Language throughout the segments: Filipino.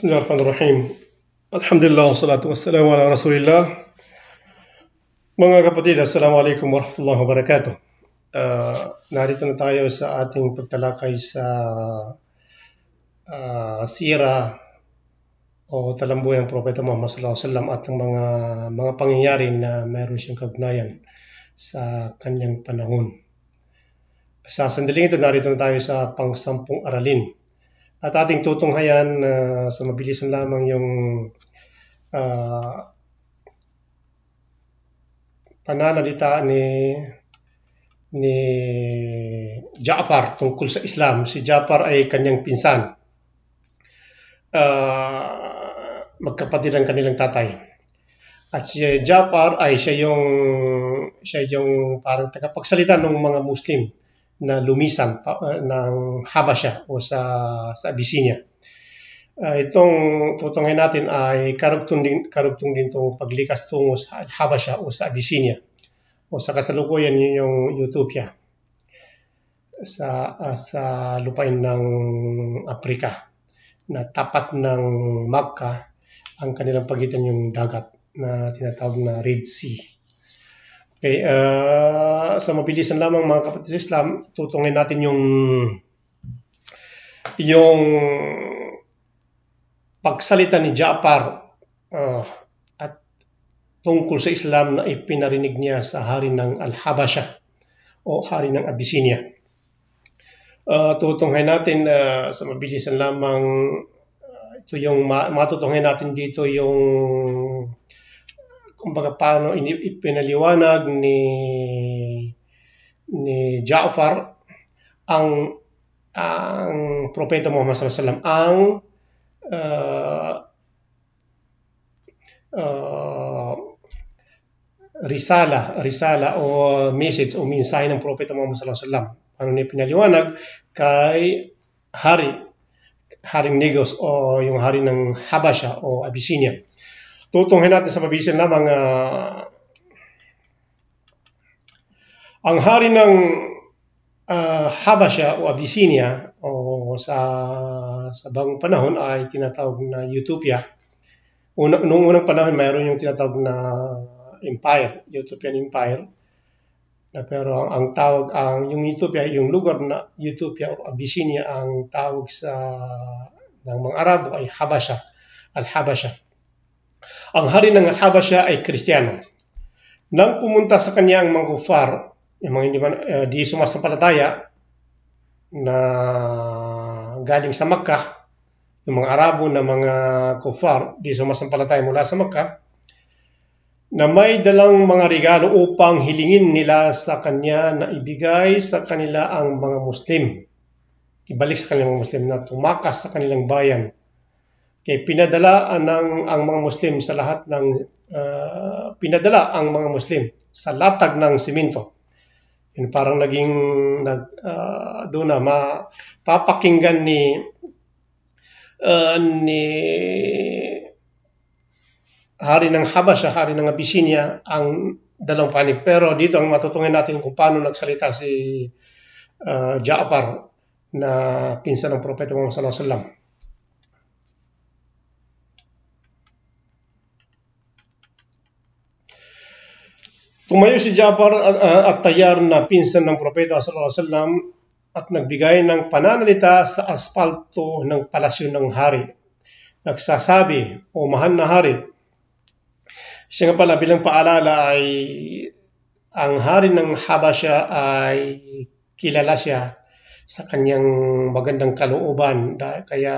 Bismillahirrahmanirrahim. Alhamdulillah, wassalatu wassalamu ala rasulillah. Mga kapatid, Assalamualaikum warahmatullahi wabarakatuh. Uh, narito na tayo sa ating pagtalakay sa uh, sira o talambuyan ng Propeta Muhammad sallallahu alaihi wasallam at ang mga mga pangyayari na mayroon siyang kagnayan sa kanyang panahon. Sa sandaling ito, narito na tayo sa pangsampung aralin at ating tutunghayan uh, sa mabilisan lamang yung uh, pananalita ni ni Ja'far tungkol sa Islam. Si Ja'far ay kanyang pinsan. Uh, magkapatid ang kanilang tatay. At si Ja'far ay siya yung siya yung parang tagapagsalita ng mga Muslim na lumisan pa, uh, ng Habasha o sa, sa Abyssinia. Uh, itong tutungin natin ay karugtong din, karugtong din itong paglikas tungo sa Habasha o sa Abyssinia o sa kasalukuyan yun yung Utopia sa, uh, sa lupain ng Afrika na tapat ng Magka ang kanilang pagitan yung dagat na tinatawag na Red Sea. Okay, uh, sa mabilisan lamang mga kapatid sa Islam, tutungin natin yung yung pagsalita ni Ja'far uh, at tungkol sa Islam na ipinarinig niya sa hari ng Al-Habasha o hari ng Abyssinia. Uh, tutunghayin natin uh, sa mabilisan lamang uh, ito yung matutunghayin natin dito yung kumbaga paano ipinaliwanag ni ni Ja'far ang ang propeta Muhammad sallallahu alaihi wasallam ang uh, uh, risala, risala o message o mensahe ng propeta Muhammad sallallahu alaihi wasallam. Ano niya pinaliwanag kay hari, haring Negos o yung hari ng Habasha o Abyssinia tutunghin natin sa mabilisan lamang uh, ang hari ng uh, Habasha o Abyssinia o sa sa bagong panahon ay tinatawag na Utopia. Una, noong unang panahon mayroon yung tinatawag na empire, Utopian Empire. Na pero ang, ang tawag ang yung Utopia, yung lugar na Utopia o Abyssinia ang tawag sa ng mga Arabo ay Habasha, Al-Habasha. Ang hari ng Habasha ay Kristiyano. Nang pumunta sa kanya ang mga kufar, yung mga hindi, man, uh, di sumasampalataya na galing sa Makkah, yung mga Arabo na mga kufar, di sumasampalataya mula sa Makkah, na may dalang mga regalo upang hilingin nila sa kanya na ibigay sa kanila ang mga Muslim. Ibalik sa kanilang mga Muslim na tumakas sa kanilang bayan kay pinadala ng ang mga Muslim sa lahat ng uh, pinadala ang mga Muslim sa latag ng simento. Yun parang naging nag uh, doon na mapapakinggan ni uh, ni hari ng Habasha, hari ng Abyssinia ang dalawang panig. Pero dito ang matutungan natin kung paano nagsalita si uh, Ja'far na pinsan ng Propeta Muhammad sallallahu alaihi wasallam. Tumayo si Jafar at, uh, at tayar na pinsan ng propeta sallallahu alaihi wasallam at nagbigay ng pananalita sa asfalto ng palasyo ng hari. Nagsasabi, o mahal na hari, siya nga pala bilang paalala ay ang hari ng Habasha ay kilala siya sa kanyang magandang kalooban kaya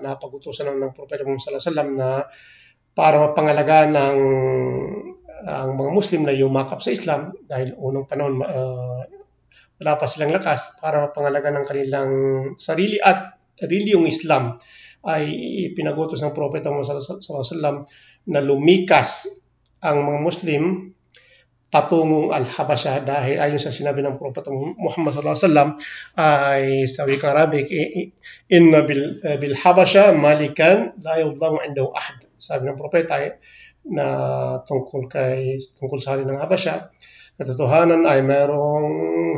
napagutusan ng, ng Propeta sallallahu alaihi wasallam na para mapangalagaan ng ang mga Muslim na yumakap sa Islam dahil unang panahon uh, wala pa silang lakas para pangalaga ng kanilang sarili at reliyong Islam ay pinagutos ng Propeta Muhammad sallallahu alaihi wasallam na lumikas ang mga Muslim patungong Al-Habasha dahil ayon sa sinabi ng Propeta Muhammad sallallahu alaihi wasallam ay sa wikang Arabic inna bil, bil Habasha malikan la yudlamu indahu ahad. Sabi ng propeta na tungkol kay tungkol sa hari ng Habasya. Katotohanan ay mayroong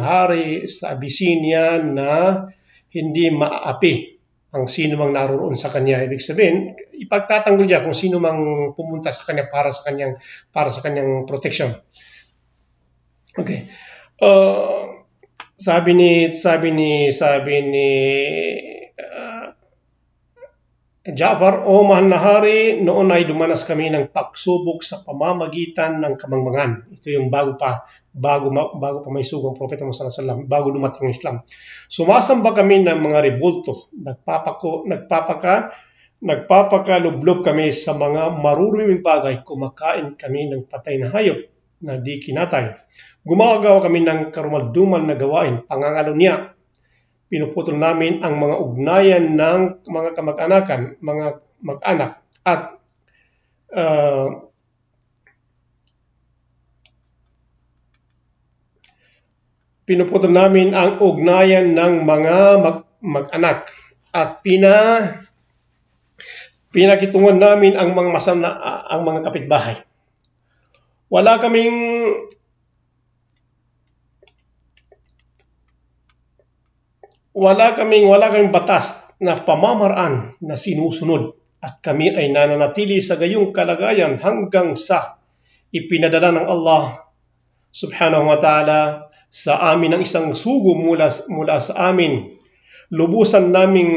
hari sa Abyssinia na hindi maapi ang sino mang naroon sa kanya. Ibig sabihin, ipagtatanggol niya kung sino mang pumunta sa kanya para sa kanyang para sa kanyang protection. Okay. Uh, sabi ni sabi ni sabi ni Jafar, o mahal na hari, noon ay dumanas kami ng pagsubok sa pamamagitan ng kamangmangan. Ito yung bago pa, bago, bago pa may sugang propeta Muhammad sallallahu bago dumating ang Islam. Sumasamba kami ng mga rebulto, nagpapako, nagpapaka, nagpapakalublob kami sa mga maruruming bagay, kumakain kami ng patay na hayop na di kinatay. Gumagawa kami ng karumaldumal na gawain, pangangalo niya, pinuputol namin ang mga ugnayan ng mga kamag-anakan, mga mag-anak at uh, pinuputol namin ang ugnayan ng mga mag- mag-anak at pina pinakitungan namin ang mga masam na ang mga kapitbahay. Wala kaming wala kaming wala kaming batas na pamamaraan na sinusunod at kami ay nananatili sa gayong kalagayan hanggang sa ipinadala ng Allah subhanahu wa ta'ala sa amin ang isang sugo mula, mula sa amin. Lubusan naming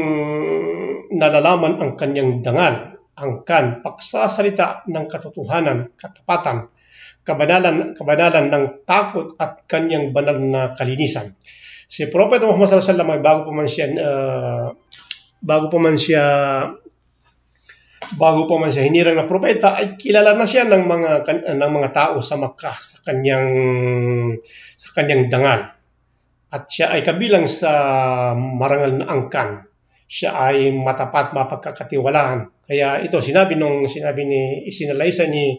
nalalaman ang kanyang dangal, ang kan, pagsasalita ng katotohanan, katapatan, kabanalan, kabanalan ng takot at kanyang banal na kalinisan. Si Prophet Muhammad sallallahu alaihi wasallam bago pa man siya uh, bago pa man siya bago pa man siya hinirang na propeta ay kilala na siya ng mga ng mga tao sa Makkah sa kanyang sa kanyang dangal. At siya ay kabilang sa marangal na angkan. Siya ay matapat, mapagkakatiwalaan. Kaya ito sinabi nung sinabi ni isinalaisa ni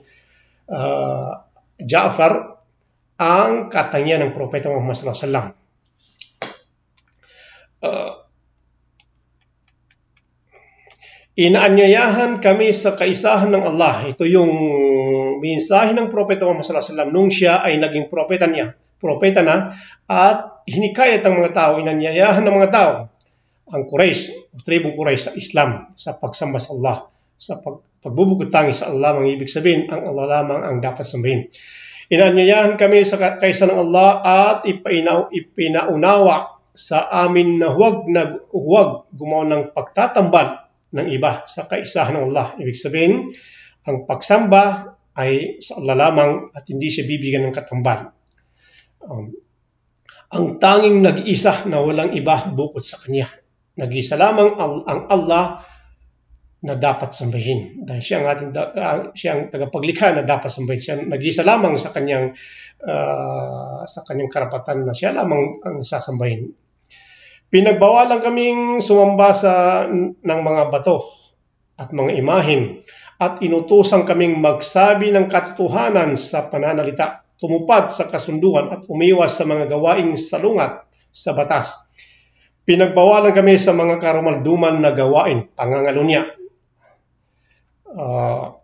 uh, Ja'far ang katangian ng propeta Muhammad sallallahu alaihi wasallam uh, inaanyayahan kami sa kaisahan ng Allah. Ito yung mensahe ng propeta Muhammad sallallahu alaihi wasallam nung siya ay naging propeta niya, propeta na at hinikayat ang mga tao, inanyayahan ng mga tao ang Quraysh, tribong Quraysh sa Islam, sa pagsamba sa Allah, sa pag, pagbubugutangi sa Allah, ang ibig sabihin, ang Allah lamang ang dapat sambahin. Inanyayahan kami sa kaisa ng Allah at ipinaw, ipinaunawa sa amin na huwag na huwag gumawa ng pagtatambal ng iba sa kaisahan ng Allah. Ibig sabihin, ang pagsamba ay sa Allah lamang at hindi siya bibigyan ng katambal. Um, ang tanging nag-iisa na walang iba bukod sa Kanya. Nag-iisa lamang ang, Allah na dapat sambahin. Dahil siya ang ating uh, siya ang tagapaglikha na dapat sambahin. Siya nag-iisa lamang sa kanyang uh, sa kanyang karapatan na siya lamang ang sasambahin. Pinagbawalan kaming sumamba sa ng mga bato at mga imahin at inutusan kaming magsabi ng katotohanan sa pananalita, tumupad sa kasunduan at umiwas sa mga gawaing salungat sa batas. Pinagbawalan kami sa mga karumalduman na gawain, pangangalunya. Uh,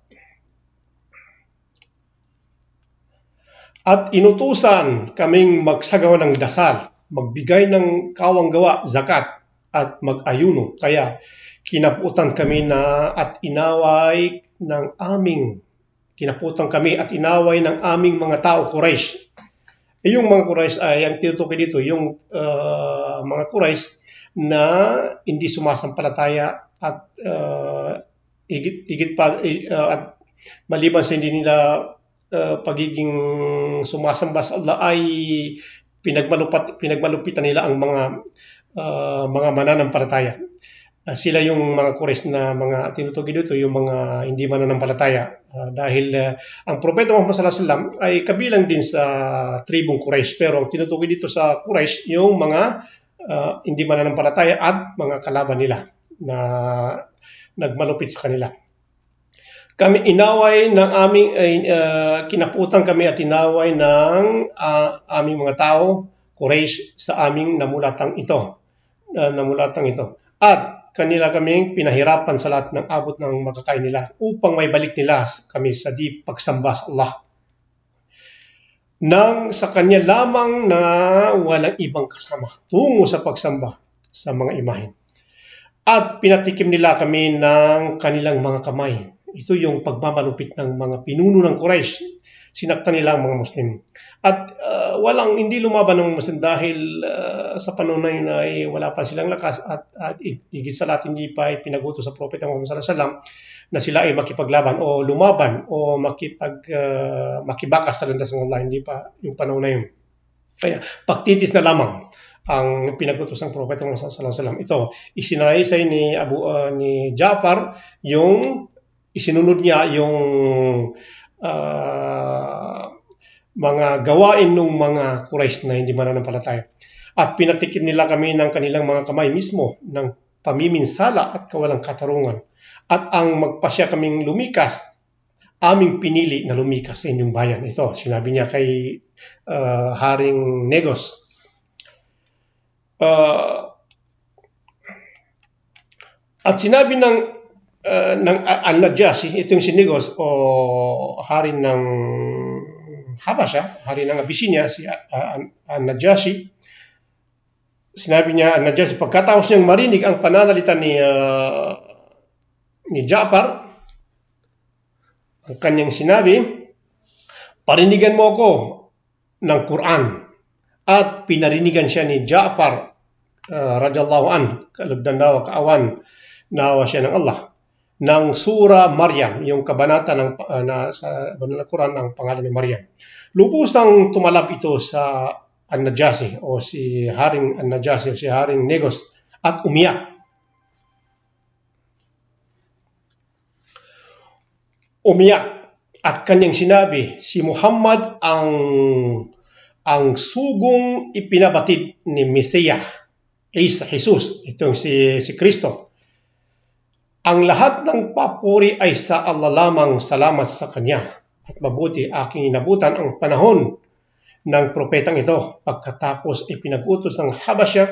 at inutusan kaming magsagawa ng dasal magbigay ng kawang gawa, zakat, at mag-ayuno. Kaya kinaputan kami na at inaway ng aming kinaputan kami at inaway ng aming mga tao, Quraysh. E yung mga Quraysh ay ang tinutukoy dito, yung uh, mga Quraysh na hindi sumasampalataya at uh, igit, igit pa uh, at maliban sa hindi nila uh, pagiging sumasamba sa Allah ay pinagmalupat, pinagmalupitan nila ang mga uh, mga mananampalataya. Uh, sila yung mga kores na mga tinutugi dito, yung mga hindi mananampalataya. Uh, dahil uh, ang propeta Muhammad sallallahu alaihi wasallam ay kabilang din sa tribong Quraysh. Pero ang tinutugi dito sa Quraysh, yung mga uh, hindi mananampalataya at mga kalaban nila na nagmalupit sa kanila kami inaway ng aming uh, kinaputan kami at inaway ng uh, aming mga tao Quraysh sa aming namulatang ito uh, namulatang ito. At kanila kaming pinahirapan sa lahat ng abot ng makakain nila upang may balik nila kami sa di pagsamba sa Allah. Nang sa kanya lamang na walang ibang kasama tungo sa pagsamba sa mga imahin At pinatikim nila kami ng kanilang mga kamay. Ito yung pagmamalupit ng mga pinuno ng Quraysh. Sinaktan nila ang mga Muslim. At uh, walang hindi lumaban ng Muslim dahil uh, sa panahon na yun ay wala pa silang lakas at, at higit sa lahat hindi pa pinaguto sa Propeta Muhammad sallallahu alaihi na sila ay makipaglaban o lumaban o makipag uh, makibakas sa landas ng Allah hindi pa yung panahon na yun. Kaya pagtitis na lamang ang pinagutos ng Propeta Muhammad sallallahu alaihi wasallam. Ito isinalaysay ni Abu uh, ni Ja'far yung isinunod niya yung uh, mga gawain ng mga Quraysh na hindi mananampalataya. At pinatikim nila kami ng kanilang mga kamay mismo ng pamiminsala at kawalang katarungan. At ang magpasya kaming lumikas, aming pinili na lumikas sa inyong bayan. Ito, sinabi niya kay uh, Haring Negos. Uh, at sinabi ng uh, ng Al-Najasi, itong si Negos o hari ng Habasha, hari ng Abyssinia, si An-Najashi, sinabi niya, An-Najashi, pagkatapos niyang marinig ang pananalita ni, uh, ni Ja'far, ang kanyang sinabi, parinigan mo ako ng Quran. At pinarinigan siya ni Ja'far, uh, radiyallahu an, kalugdan daw, kaawan, nawa siya ng Allah ng Sura Maryam, yung kabanata ng uh, na, sa banal na Quran ng pangalan ni Maryam. Lubusang tumalab ito sa An-Najasi o si Haring An-Najasi o si Haring Negos at umiyak. Umiyak at kanyang sinabi, si Muhammad ang ang sugong ipinabatid ni Mesiyah, Isa, Jesus, itong si, si Kristo ang lahat ng papuri ay sa Allah lamang salamat sa Kanya. At mabuti aking inabutan ang panahon ng propetang ito pagkatapos ipinag-utos ng Habasya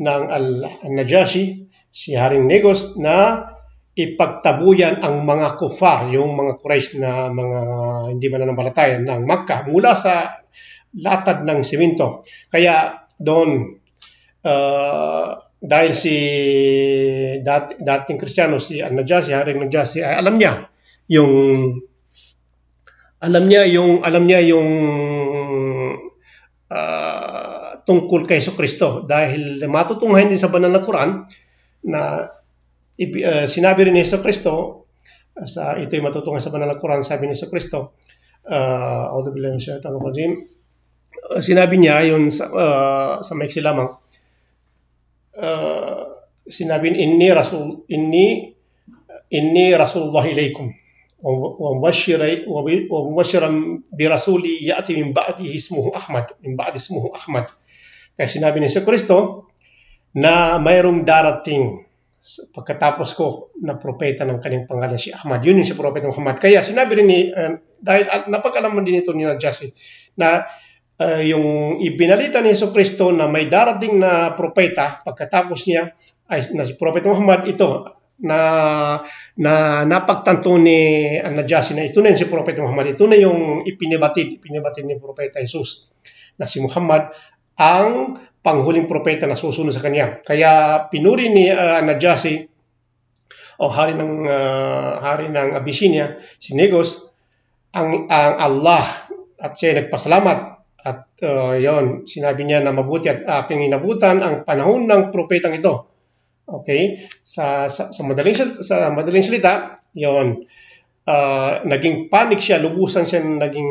ng Al-Najashi, si Haring Negos, na ipagtabuyan ang mga kufar, yung mga Quraysh na mga hindi mananampalataya ng Makkah mula sa latad ng simento. Kaya doon uh, dahil si dat, dating Kristiyano si An-Najasi, Haring Najasi, ay alam niya yung alam niya yung alam niya yung uh, tungkol kay Kristo dahil matutunghayan din sa banal na Quran na uh, sinabi rin ni Yesu Kristo sa ito ay matutunghayan sa banal na Quran sabi ni Yesu Kristo uh, sinabi niya yun sa, uh, sa maiksi lamang uh, sinabi inni rasul inni inni rasulullah mubashiran bi rasuli yati min ba'di ismuhu Ahmad min ba'di ismuhu Ahmad kaya sinabi ni Kristo na mayroong darating pagkatapos ko na propeta ng kanyang pangalan si Ahmad. Yun yung si propeta Muhammad. Kaya sinabi rin ni, uh, dahil uh, napag-alaman din ito ni Jesse, na uh, yung ibinalita ni Yeso Kristo na may darating na propeta pagkatapos niya ay na si Propeta Muhammad ito na na napagtanto ni An-Najasi na ito na si Propeta Muhammad ito na yung ipinibatid ipinibatid ni Propeta Jesus na si Muhammad ang panghuling propeta na susunod sa kanya. Kaya pinuri ni uh, An-Najasi o hari ng uh, hari ng Abyssinia si Negos ang, ang Allah at siya nagpasalamat at uh, yon, sinabi niya na mabuti at aking inabutan ang panahon ng propetang ito. Okay? Sa, sa, sa, madaling, sa madaling salita, yon, uh, naging panig siya, lubusan siya naging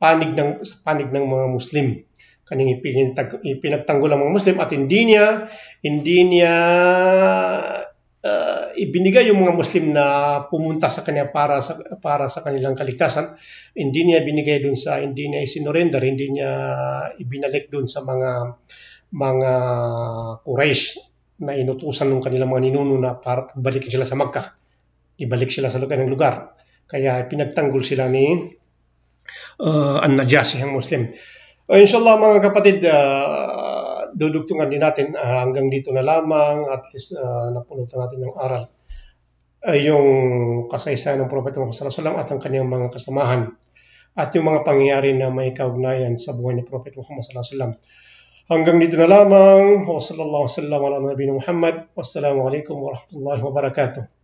panig ng, panig ng mga Muslim. Kaning ipinagtanggol, ang mga Muslim at hindi niya, hindi niya uh, ibinigay yung mga Muslim na pumunta sa kanya para sa para sa kanilang kaligtasan. Hindi niya binigay doon sa hindi niya isinorender, hindi niya ibinalik doon sa mga mga Quraysh na inutusan ng kanilang mga ninuno na para balikin sila sa Makkah. Ibalik sila sa lugar ng lugar. Kaya pinagtanggol sila ni uh, An-Najasi, ang Muslim. Uh, inshallah mga kapatid, uh, dudugtungan din natin uh, hanggang dito na lamang at least uh, napulutan natin ng aral uh, yung kasaysayan ng Propeta Muhammad sallallahu at ang kanyang mga kasamahan at yung mga pangyayari na may kaugnayan sa buhay ni Propeta Muhammad sallallahu Hanggang dito na lamang. Wassalamualaikum warahmatullahi wabarakatuh.